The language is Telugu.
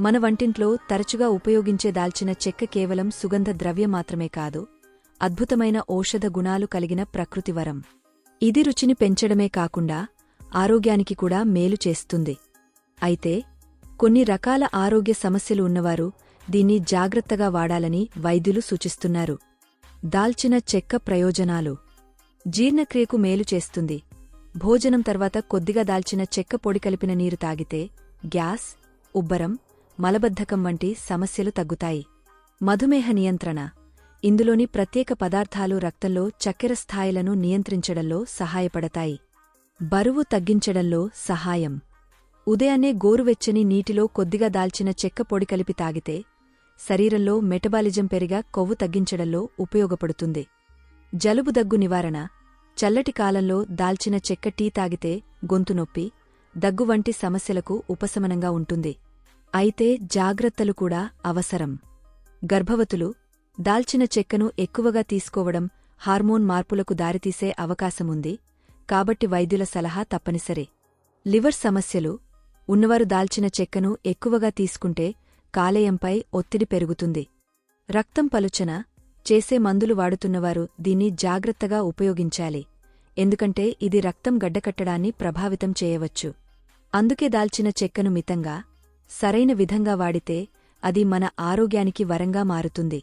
మన వంటింట్లో తరచుగా ఉపయోగించే దాల్చిన చెక్క కేవలం సుగంధ ద్రవ్యం మాత్రమే కాదు అద్భుతమైన ఔషధ గుణాలు కలిగిన ప్రకృతి వరం. ఇది రుచిని పెంచడమే కాకుండా ఆరోగ్యానికి కూడా మేలు చేస్తుంది. అయితే కొన్ని రకాల ఆరోగ్య సమస్యలు ఉన్నవారు దీన్ని జాగ్రత్తగా వాడాలని వైద్యులు సూచిస్తున్నారు. దాల్చిన చెక్క ప్రయోజనాలు. జీర్ణక్రియకు మేలు చేస్తుంది. భోజనం తర్వాత కొద్దిగా దాల్చిన చెక్క పొడి కలిపిన నీరు తాగితే గ్యాస్ ఉబ్బరం మలబద్ధకం వంటి సమస్యలు తగ్గుతాయి. మధుమేహ నియంత్రణ. ఇందులోని ప్రత్యేక పదార్థాలు రక్తంలో చక్కెర స్థాయిలను నియంత్రించడంలో సహాయపడతాయి. బరువు తగ్గించడంలో సహాయం. ఉదయాన్నే గోరువెచ్చని నీటిలో కొద్దిగా దాల్చిన చెక్క పొడి కలిపి తాగితే శరీరంలో మెటబాలిజం పెరిగా కొవ్వు తగ్గించడంలో ఉపయోగపడుతుంది. జలుబు దగ్గు నివారణ. చల్లటి కాలంలో దాల్చిన చెక్క టీ తాగితే గొంతు నొప్పి దగ్గు వంటి సమస్యలకు ఉపశమనంగా ఉంటుంది. అయితే జాగ్రత్తలు కూడా అవసరం. గర్భవతులు దాల్చిన చెక్కను ఎక్కువగా తీసుకోవడం హార్మోన్ మార్పులకు దారితీసే అవకాశముంది. కాబట్టి వైద్యుల సలహా తప్పనిసరి. లివర్ సమస్యలు ఉన్నవారు దాల్చిన చెక్కను ఎక్కువగా తీసుకుంటే కాలేయంపై ఒత్తిడి పెరుగుతుంది. రక్తం పలుచన చేసే మందులు వాడుతున్నవారు దీన్ని జాగ్రత్తగా ఉపయోగించాలి. ఎందుకంటే ఇది రక్తం గడ్డకట్టడాన్ని ప్రభావితం చేయవచ్చు. అందుకే దాల్చిన చెక్కను మితంగా సరైన విధంగా వాడితే అది మన ఆరోగ్యానికి వరంగా మారుతుంది.